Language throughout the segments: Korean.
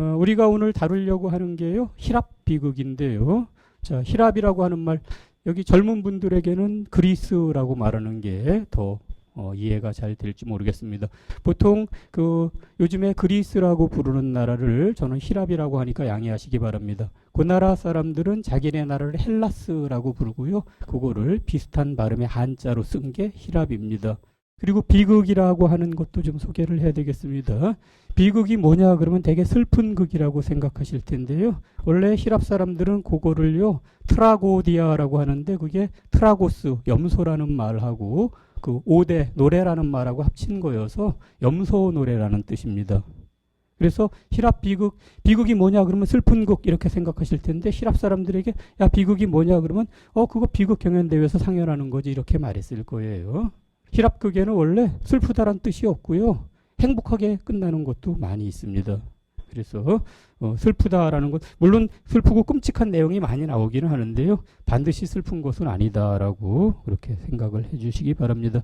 어, 우리가 오늘 다루려고 하는 게요. 히랍 비극인데요. 자, 히랍이라고 하는 말 여기 젊은 분들에게는 그리스라고 말하는 게더 어, 이해가 잘 될지 모르겠습니다. 보통 그 요즘에 그리스라고 부르는 나라를 저는 히랍이라고 하니까 양해하시기 바랍니다. 그 나라 사람들은 자기네 나라를 헬라스라고 부르고요. 그거를 비슷한 발음의 한자로 쓴 게 히랍입니다. 그리고 비극이라고 하는 것도 좀 소개를 해야 되겠습니다. 비극이 뭐냐 그러면 되게 슬픈 극이라고 생각하실 텐데요. 원래 히랍 사람들은 그거를요 트라고디아라고 하는데 그게 트라고스 염소라는 말하고 그 5대 노래라는 말하고 합친 거여서 염소 노래라는 뜻입니다. 그래서 히랍 비극 비극이 뭐냐 그러면 슬픈 극 이렇게 생각하실 텐데 히랍 사람들에게 야 비극이 뭐냐 그러면 어 그거 비극 경연 대회에서 상연하는 거지 이렇게 말했을 거예요. 히랍 극에는 원래 슬프다란 뜻이 없고요. 행복하게 끝나는 것도 많이 있습니다. 그래서 어, 슬프다라는 것 물론 슬프고 끔찍한 내용이 많이 나오기는 하는데요. 반드시 슬픈 것은 아니다라고 그렇게 생각을 해주시기 바랍니다.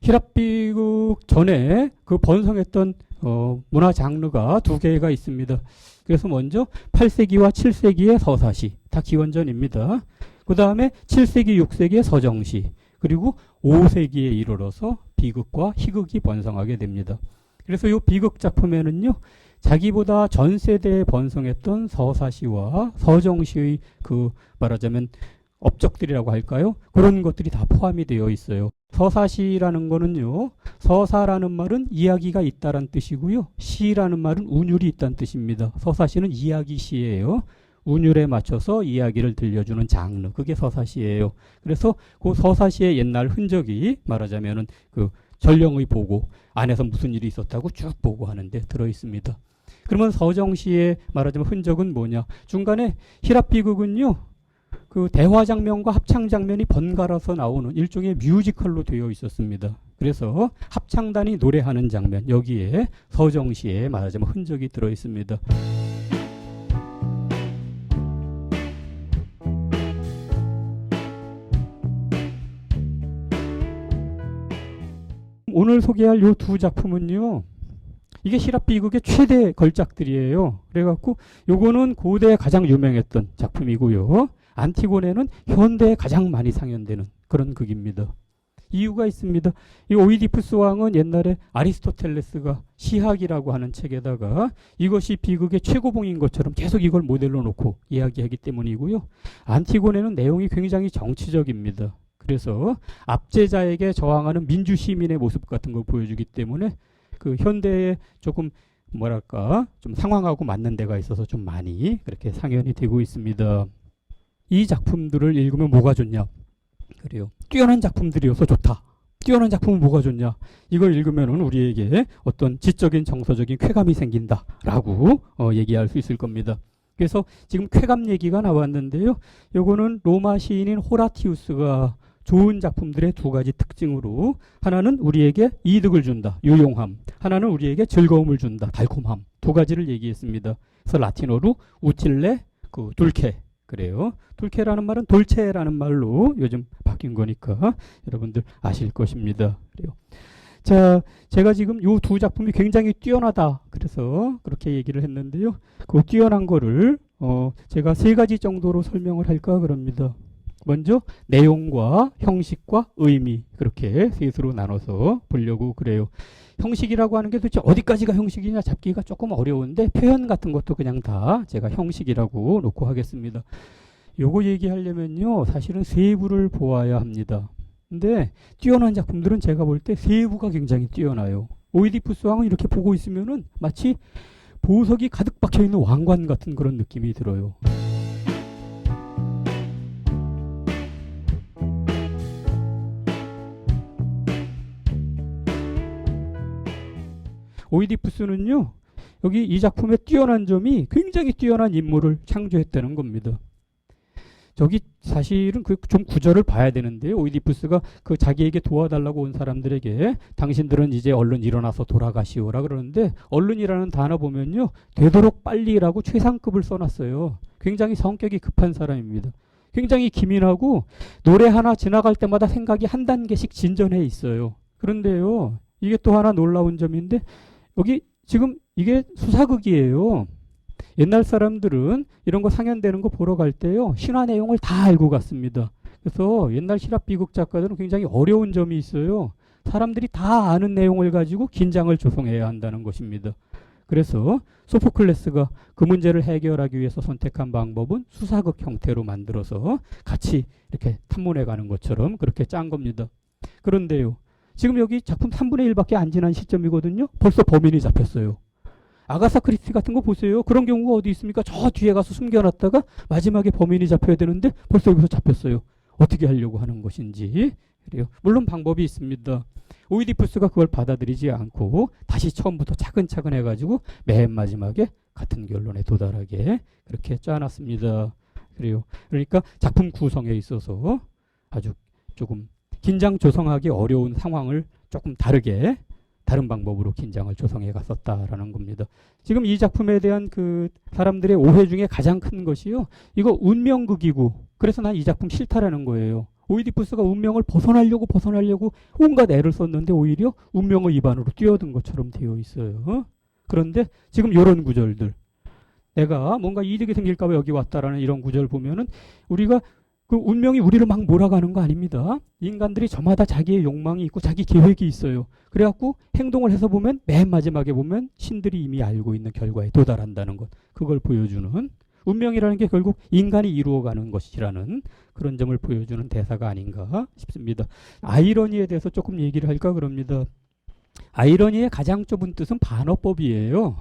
히랍비극 전에 그 번성했던 어, 문화 장르가 두 개가 있습니다. 그래서 먼저 8세기와 7세기의 서사시 다 기원전입니다. 그 다음에 7세기, 6세기의 서정시 그리고 5세기에 이르러서 비극과 희극이 번성하게 됩니다. 그래서 이 비극 작품에는요, 자기보다 전 세대에 번성했던 서사시와 서정시의 그 말하자면 업적들이라고 할까요? 그런 것들이 다 포함이 되어 있어요. 서사시라는 거는요, 서사라는 말은 이야기가 있다란 뜻이고요, 시라는 말은 운율이 있다는 뜻입니다. 서사시는 이야기 시예요. 운율에 맞춰서 이야기를 들려주는 장르 그게 서사시예요. 그래서 그 서사시의 옛날 흔적이 말하자면은 그 전령의 보고 안에서 무슨 일이 있었다고 쭉 보고하는데 들어 있습니다. 그러면 서정시의 말하자면 흔적은 뭐냐? 중간에 히랍 비극은요. 그 대화 장면과 합창 장면이 번갈아서 나오는 일종의 뮤지컬로 되어 있었습니다. 그래서 합창단이 노래하는 장면 여기에 서정시에 말하자면 흔적이 들어 있습니다. 오늘 소개할 요 두 작품은요. 이게 히랍 비극의 최대 걸작들이에요. 그래갖고 요거는 고대에 가장 유명했던 작품이고요. 안티고네는 현대에 가장 많이 상연되는 그런 극입니다. 이유가 있습니다. 이 오이디푸스 왕은 옛날에 아리스토텔레스가 시학이라고 하는 책에다가 이것이 비극의 최고봉인 것처럼 계속 이걸 모델로 놓고 이야기하기 때문이고요. 안티고네는 내용이 굉장히 정치적입니다. 그래서 압제자에게 저항하는 민주 시민의 모습 같은 걸 보여주기 때문에 그 현대에 조금 뭐랄까 좀 상황하고 맞는 데가 있어서 좀 많이 그렇게 상연이 되고 있습니다. 이 작품들을 읽으면 뭐가 좋냐? 그래요. 뛰어난 작품들이어서 좋다. 뛰어난 작품은 뭐가 좋냐? 이걸 읽으면은 우리에게 어떤 지적인 정서적인 쾌감이 생긴다라고 어, 얘기할 수 있을 겁니다. 그래서 지금 쾌감 얘기가 나왔는데요. 요거는 로마 시인인 호라티우스가 좋은 작품들의 두 가지 특징으로 하나는 우리에게 이득을 준다. 유용함. 하나는 우리에게 즐거움을 준다. 달콤함. 두 가지를 얘기했습니다. 그래서 라틴어로 우틸레 그 둘케 그래요. 둘케라는 말은 돌체라는 말로 요즘 바뀐 거니까 여러분들 아실 것입니다. 그래요. 자, 제가 지금 이두 작품이 굉장히 뛰어나다. 그래서 그렇게 얘기를 했는데요. 그 뛰어난 거를 어 제가 세 가지 정도로 설명을 할까 그럽니다. 먼저 내용과 형식과 의미 그렇게 셋으로 나눠서 보려고 그래요. 형식이라고 하는 게 도대체 어디까지가 형식이냐 잡기가 조금 어려운데 표현 같은 것도 그냥 다 제가 형식이라고 놓고 하겠습니다. 요거 얘기하려면요 사실은 세부를 보아야 합니다. 근데 뛰어난 작품들은 제가 볼 때 세부가 굉장히 뛰어나요. 오이디푸스 왕은 이렇게 보고 있으면은 마치 보석이 가득 박혀 있는 왕관 같은 그런 느낌이 들어요. 오이디푸스는요, 여기 이 작품의 뛰어난 점이 굉장히 뛰어난 인물을 창조했다는 겁니다. 저기 사실은 그 좀 구절을 봐야 되는데요. 오이디푸스가 그 자기에게 도와달라고 온 사람들에게 당신들은 이제 얼른 일어나서 돌아가시오라 그러는데 얼른이라는 단어 보면요. 되도록 빨리라고 최상급을 써놨어요. 굉장히 성격이 급한 사람입니다. 굉장히 기민하고 노래 하나 지나갈 때마다 생각이 한 단계씩 진전해 있어요. 그런데요. 이게 또 하나 놀라운 점인데 여기 지금 이게 수사극이에요. 옛날 사람들은 이런 거 상연되는 거 보러 갈 때요. 신화 내용을 다 알고 갔습니다. 그래서 옛날 시랍 비극 작가들은 굉장히 어려운 점이 있어요. 사람들이 다 아는 내용을 가지고 긴장을 조성해야 한다는 것입니다. 그래서 소포클레스가 그 문제를 해결하기 위해서 선택한 방법은 수사극 형태로 만들어서 같이 이렇게 탐문해 가는 것처럼 그렇게 짠 겁니다. 그런데요. 지금 여기 작품 3분의 1밖에 안 지난 시점이거든요. 벌써 범인이 잡혔어요. 아가사 크리스티 같은 거 보세요. 그런 경우가 어디 있습니까? 저 뒤에 가서 숨겨놨다가 마지막에 범인이 잡혀야 되는데 벌써 여기서 잡혔어요. 어떻게 하려고 하는 것인지. 그래요. 물론 방법이 있습니다. 오이디푸스가 그걸 받아들이지 않고 다시 처음부터 차근차근 해가지고 맨 마지막에 같은 결론에 도달하게 그렇게 짜놨습니다. 그래요. 그러니까 작품 구성에 있어서 아주 조금 긴장 조성하기 어려운 상황을 조금 다르게 다른 방법으로 긴장을 조성해 갔었다라는 겁니다. 지금 이 작품에 대한 그 사람들의 오해 중에 가장 큰 것이요. 이거 운명극이고 그래서 난 이 작품 싫다라는 거예요. 오이디푸스가 운명을 벗어나려고 벗어나려고 온갖 애를 썼는데 오히려 운명의 입안으로 뛰어든 것처럼 되어 있어요. 그런데 지금 이런 구절들 내가 뭔가 이득이 생길까 봐 여기 왔다라는 이런 구절 보면은 우리가 그 운명이 우리를 막 몰아가는 거 아닙니다. 인간들이 저마다 자기의 욕망이 있고 자기 계획이 있어요. 그래갖고 행동을 해서 보면 맨 마지막에 보면 신들이 이미 알고 있는 결과에 도달한다는 것. 그걸 보여주는 운명이라는 게 결국 인간이 이루어가는 것이라는 그런 점을 보여주는 대사가 아닌가 싶습니다. 아이러니에 대해서 조금 얘기를 할까 그럽니다. 아이러니의 가장 좁은 뜻은 반어법이에요.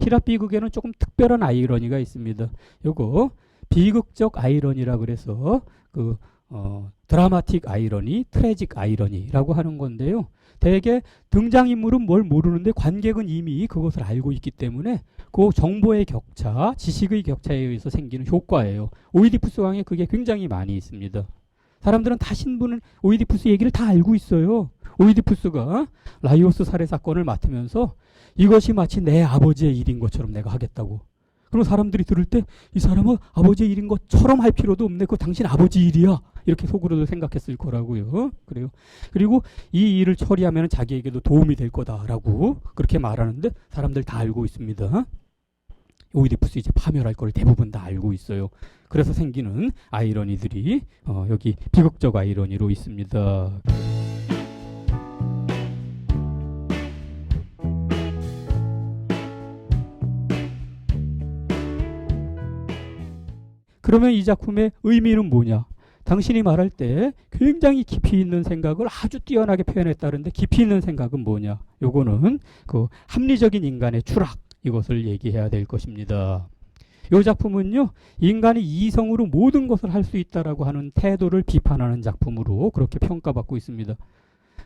히랍 비극에는 조금 특별한 아이러니가 있습니다. 요거 비극적 아이러니라 그래서 그 어, 드라마틱 아이러니, 트래직 아이러니라고 하는 건데요. 대개 등장인물은 뭘 모르는데 관객은 이미 그것을 알고 있기 때문에 그 정보의 격차, 지식의 격차에 의해서 생기는 효과예요. 오이디푸스 왕에 그게 굉장히 많이 있습니다. 사람들은 다 신부는 오이디푸스 얘기를 다 알고 있어요. 오이디푸스가 라이오스 살해 사건을 맡으면서 이것이 마치 내 아버지의 일인 것처럼 내가 하겠다고. 그럼 사람들이 들을 때 이 사람은 아버지의 일인 것처럼 할 필요도 없네. 그거 당신 아버지 일이야. 이렇게 속으로도 생각했을 거라고요. 그래요. 그리고 이 일을 처리하면 자기에게도 도움이 될 거다라고 그렇게 말하는데 사람들 다 알고 있습니다. 오이디푸스 이제 파멸할 걸 대부분 다 알고 있어요. 그래서 생기는 아이러니들이 어, 여기 비극적 아이러니로 있습니다. 그러면 이 작품의 의미는 뭐냐? 당신이 말할 때 굉장히 깊이 있는 생각을 아주 뛰어나게 표현했다는데 깊이 있는 생각은 뭐냐? 요거는 그 합리적인 인간의 추락 이것을 얘기해야 될 것입니다. 이 작품은요 인간이 이성으로 모든 것을 할 수 있다라고 하는 태도를 비판하는 작품으로 그렇게 평가받고 있습니다.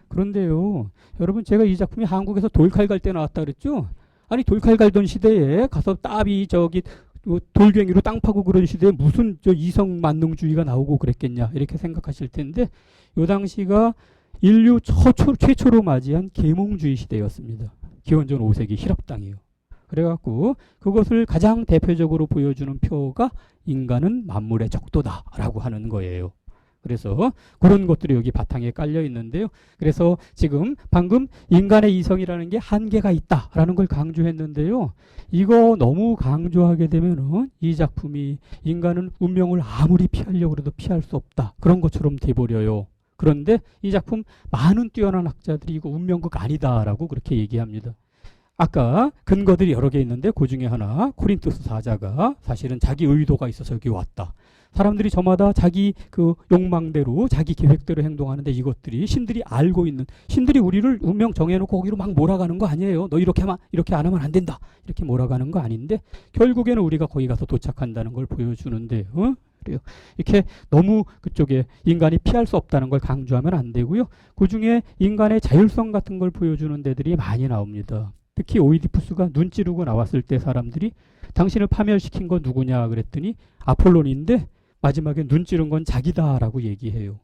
그런데요 여러분 제가 이 작품이 한국에서 돌칼 갈 때 나왔다 그랬죠? 아니 돌칼 갈던 시대에 가서 따비 저기 뭐 돌갱이로 땅 파고 그런 시대에 무슨 저 이성 만능주의가 나오고 그랬겠냐 이렇게 생각하실 텐데 요 당시가 인류 최초, 최초로 맞이한 계몽주의 시대였습니다. 기원전 5세기 히랍 땅이에요. 그래갖고 그것을 가장 대표적으로 보여주는 표가 인간은 만물의 적도다라고 하는 거예요. 그래서 그런 것들이 여기 바탕에 깔려 있는데요. 그래서 지금 방금 인간의 이성이라는 게 한계가 있다라는 걸 강조했는데요. 이거 너무 강조하게 되면은 이 작품이 인간은 운명을 아무리 피하려고 해도 피할 수 없다. 그런 것처럼 돼버려요. 그런데 이 작품 많은 뛰어난 학자들이 이거 운명극 아니다라고 그렇게 얘기합니다. 아까 근거들이 여러 개 있는데 그 중에 하나 코린토스 사자가 사실은 자기 의도가 있어서 여기 왔다. 사람들이 저마다 자기 그 욕망대로 자기 계획대로 행동하는데 이것들이 신들이 알고 있는 신들이 우리를 운명 정해놓고 거기로 막 몰아가는 거 아니에요. 너 이렇게 하면 이렇게 안 하면 안 된다. 이렇게 몰아가는 거 아닌데 결국에는 우리가 거기 가서 도착한다는 걸 보여주는데요. 어? 그래요. 이렇게 너무 그쪽에 인간이 피할 수 없다는 걸 강조하면 안 되고요. 그 중에 인간의 자율성 같은 걸 보여주는 데들이 많이 나옵니다. 특히 오이디푸스가 눈 찌르고 나왔을 때 사람들이 당신을 파멸시킨 건 누구냐 그랬더니 아폴론인데 마지막에 눈 찌른 건 자기다라고 얘기해요.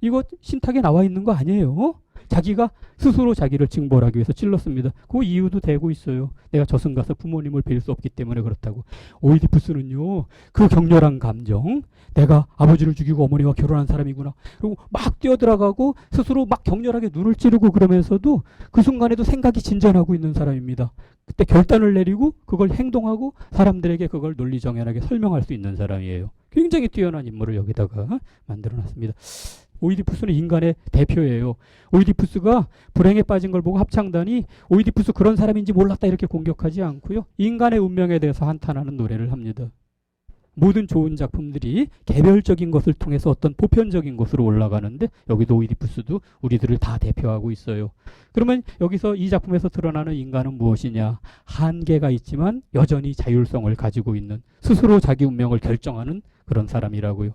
이거 신탁에 나와 있는 거 아니에요? 자기가 스스로 자기를 징벌하기 위해서 찔렀습니다. 그 이유도 되고 있어요. 내가 저승 가서 부모님을 뵐 수 없기 때문에 그렇다고. 오이디푸스는요, 그 격렬한 감정, 내가 아버지를 죽이고 어머니와 결혼한 사람이구나. 그리고 막 뛰어들어가고 스스로 막 격렬하게 눈을 찌르고 그러면서도 그 순간에도 생각이 진전하고 있는 사람입니다. 그때 결단을 내리고 그걸 행동하고 사람들에게 그걸 논리정연하게 설명할 수 있는 사람이에요. 굉장히 뛰어난 인물을 여기다가 만들어 놨습니다. 오이디푸스는 인간의 대표예요. 오이디푸스가 불행에 빠진 걸 보고 합창단이 오이디푸스 그런 사람인지 몰랐다 이렇게 공격하지 않고요. 인간의 운명에 대해서 한탄하는 노래를 합니다. 모든 좋은 작품들이 개별적인 것을 통해서 어떤 보편적인 것으로 올라가는데 여기도 오이디푸스도 우리들을 다 대표하고 있어요. 그러면 여기서 이 작품에서 드러나는 인간은 무엇이냐? 한계가 있지만 여전히 자율성을 가지고 있는 스스로 자기 운명을 결정하는 그런 사람이라고요.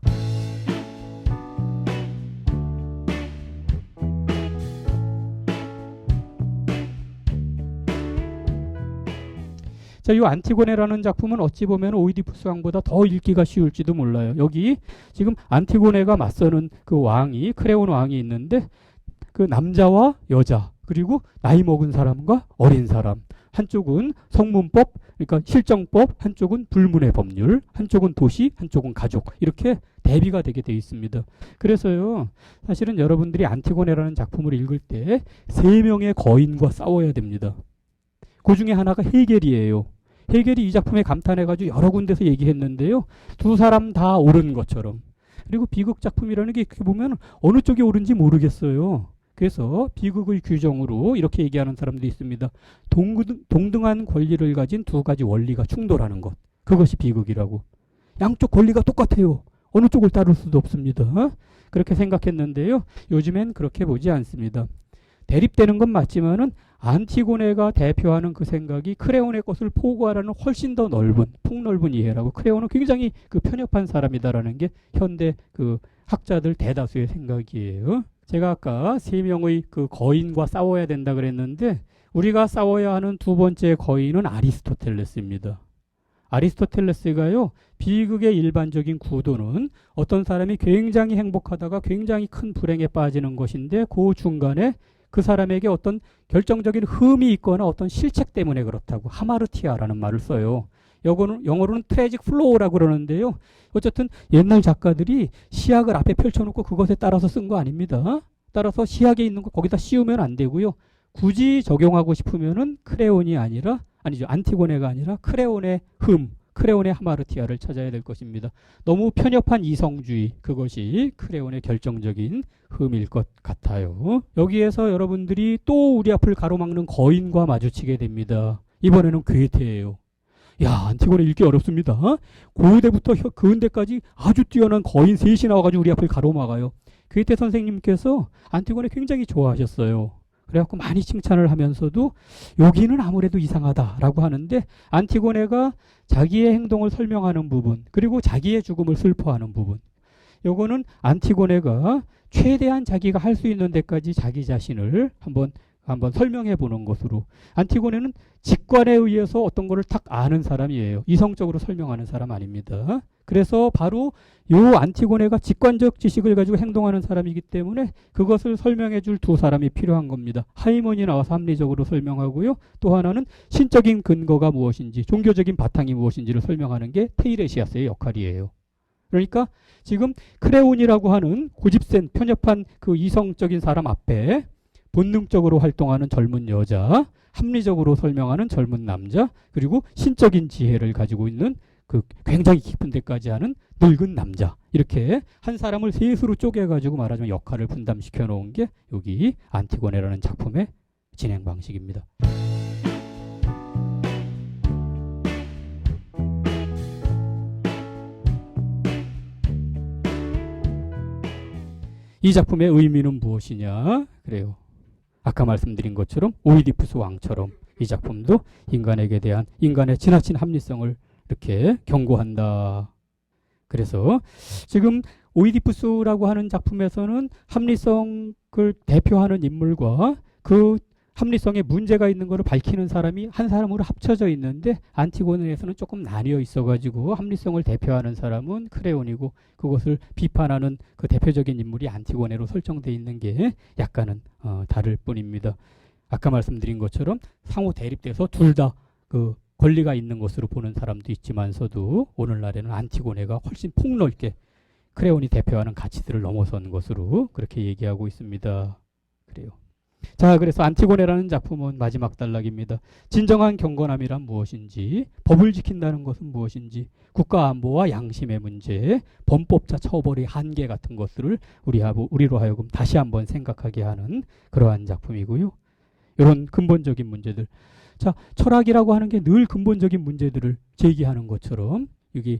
자, 이 안티고네라는 작품은 어찌 보면 오이디푸스 왕보다 더 읽기가 쉬울지도 몰라요. 여기 지금 안티고네가 맞서는 그 왕이 크레온 왕이 있는데 그 남자와 여자 그리고 나이 먹은 사람과 어린 사람 한쪽은 성문법 그러니까 실정법 한쪽은 불문의 법률 한쪽은 도시 한쪽은 가족 이렇게 대비가 되게 돼 있습니다. 그래서요 사실은 여러분들이 안티고네라는 작품을 읽을 때 세 명의 거인과 싸워야 됩니다. 그 중에 하나가 헤겔이에요. 헤겔이 이 작품에 감탄해가지고 여러 군데서 얘기했는데요. 두 사람 다 옳은 것처럼. 그리고 비극 작품이라는 게 이렇게 보면 어느 쪽이 옳은지 모르겠어요. 그래서 비극의 규정으로 이렇게 얘기하는 사람도 있습니다. 동등, 동등한 권리를 가진 두 가지 원리가 충돌하는 것. 그것이 비극이라고. 양쪽 권리가 똑같아요. 어느 쪽을 따를 수도 없습니다. 그렇게 생각했는데요. 요즘엔 그렇게 보지 않습니다. 대립되는 건 맞지만은 안티고네가 대표하는 그 생각이 크레온의 것을 포고하라는 훨씬 더 넓은 폭넓은 이해라고 크레온은 굉장히 그 편협한 사람이다라는 게 현대 그 학자들 대다수의 생각이에요. 제가 아까 세 명의 그 거인과 싸워야 된다 그랬는데 우리가 싸워야 하는 두 번째 거인은 아리스토텔레스입니다. 아리스토텔레스가요 비극의 일반적인 구도는 어떤 사람이 굉장히 행복하다가 굉장히 큰 불행에 빠지는 것인데 그 중간에 그 사람에게 어떤 결정적인 흠이 있거나 어떤 실책 때문에 그렇다고 하마르티아라는 말을 써요. 영어로는, 영어로는 트래직 플로우라고 그러는데요. 어쨌든 옛날 작가들이 시약을 앞에 펼쳐놓고 그것에 따라서 쓴 거 아닙니다. 따라서 시약에 있는 거 거기다 씌우면 안 되고요. 굳이 적용하고 싶으면은 크레온이 아니라 아니죠 안티고네가 아니라 크레온의 흠, 크레온의 하마르티아를 찾아야 될 것입니다. 너무 편협한 이성주의 그것이 크레온의 결정적인 흠일 것 같아요. 여기에서 여러분들이 또 우리 앞을 가로막는 거인과 마주치게 됩니다. 이번에는 괴테예요. 야, 안티고네 읽기 어렵습니다. 고대부터 혀- 근대까지 아주 뛰어난 거인 셋이 나와가지고 우리 앞을 가로막아요. 괴테 선생님께서 안티고네 굉장히 좋아하셨어요. 그래갖고 많이 칭찬을 하면서도 여기는 아무래도 이상하다라고 하는데 안티고네가 자기의 행동을 설명하는 부분 그리고 자기의 죽음을 슬퍼하는 부분 요거는 안티고네가 최대한 자기가 할 수 있는 데까지 자기 자신을 한번 한번 설명해 보는 것으로 안티고네는 직관에 의해서 어떤 거를 탁 아는 사람이에요. 이성적으로 설명하는 사람 아닙니다. 그래서 바로 요 안티고네가 직관적 지식을 가지고 행동하는 사람이기 때문에 그것을 설명해 줄 두 사람이 필요한 겁니다. 하이몬이 나와서 합리적으로 설명하고요. 또 하나는 신적인 근거가 무엇인지, 종교적인 바탕이 무엇인지를 설명하는 게 테이레시아스의 역할이에요. 그러니까 지금 크레온이라고 하는 고집센 편협한 그 이성적인 사람 앞에 본능적으로 활동하는 젊은 여자, 합리적으로 설명하는 젊은 남자, 그리고 신적인 지혜를 가지고 있는 그 굉장히 깊은 데까지 하는 늙은 남자. 이렇게 한 사람을 셋으로 쪼개가지고 말하자면 역할을 분담시켜 놓은 게 여기 안티고네라는 작품의 진행 방식입니다. 이 작품의 의미는 무엇이냐? 그래요. 아까 말씀드린 것처럼 오이디푸스 왕처럼 이 작품도 인간에게 대한 인간의 지나친 합리성을 이렇게 경고한다. 그래서 지금 오이디푸스라고 하는 작품에서는 합리성을 대표하는 인물과 그 합리성에 문제가 있는 것을 밝히는 사람이 한 사람으로 합쳐져 있는데 안티고네에서는 조금 나뉘어 있어가지고 합리성을 대표하는 사람은 크레온이고 그것을 비판하는 그 대표적인 인물이 안티고네로 설정돼 있는 게 약간은 어, 다를 뿐입니다. 아까 말씀드린 것처럼 상호 대립돼서 둘 다 그 권리가 있는 것으로 보는 사람도 있지만서도 오늘날에는 안티고네가 훨씬 폭넓게 크레온이 대표하는 가치들을 넘어선 것으로 그렇게 얘기하고 있습니다. 그래요. 자, 그래서 안티고네라는 작품은 마지막 단락입니다. 진정한 경건함이란 무엇인지, 법을 지킨다는 것은 무엇인지, 국가 안보와 양심의 문제, 범법자 처벌의 한계 같은 것들을 우리하고 우리로 하여금 다시 한번 생각하게 하는 그러한 작품이고요. 이런 근본적인 문제들. 자, 철학이라고 하는 게 늘 근본적인 문제들을 제기하는 것처럼 여기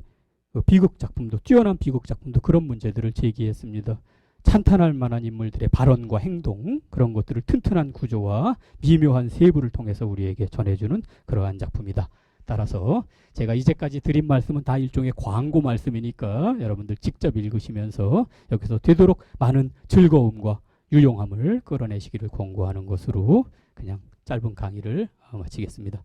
그 비극 작품도 뛰어난 비극 작품도 그런 문제들을 제기했습니다. 찬탄할 만한 인물들의 발언과 행동 그런 것들을 튼튼한 구조와 미묘한 세부를 통해서 우리에게 전해주는 그러한 작품이다. 따라서 제가 이제까지 드린 말씀은 다 일종의 광고 말씀이니까 여러분들 직접 읽으시면서 여기서 되도록 많은 즐거움과 유용함을 끌어내시기를 권고하는 것으로 그냥 짧은 강의를 어, 마치겠습니다.